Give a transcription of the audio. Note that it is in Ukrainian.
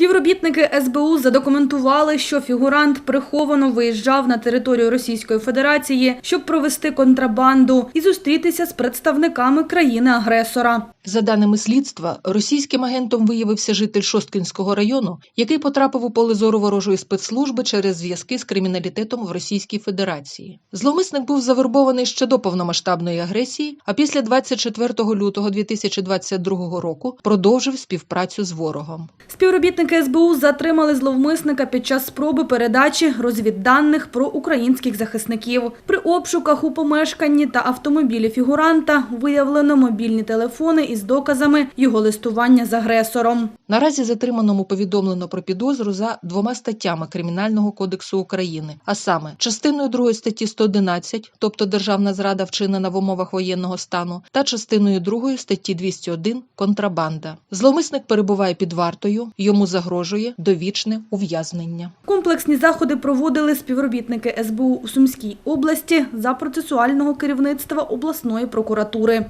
Співробітники СБУ задокументували, що фігурант приховано виїжджав на територію Російської Федерації, щоб провести контрабанду і зустрітися з представниками країни-агресора. За даними слідства, російським агентом виявився житель Шосткінського району, який потрапив у поле зору ворожої спецслужби через зв'язки з криміналітетом в Російській Федерації. Зловмисник був завербований ще до повномасштабної агресії, а після 24 лютого 2022 року продовжив співпрацю з ворогом. Співробітники СБУ затримали зловмисника під час спроби передачі розвідданих про українських захисників. При обшуках у помешканні та автомобілі фігуранта виявлено мобільні телефони із доказами його листування з агресором. Наразі затриманому повідомлено про підозру за двома статтями Кримінального кодексу України, а саме частиною 2 статті 111, тобто державна зрада вчинена в умовах воєнного стану, та частиною 2 статті 201 контрабанда. Зловмисник перебуває під вартою, йому загрожує довічне ув'язнення. Комплексні заходи проводили співробітники СБУ у Сумській області за процесуального керівництва обласної прокуратури.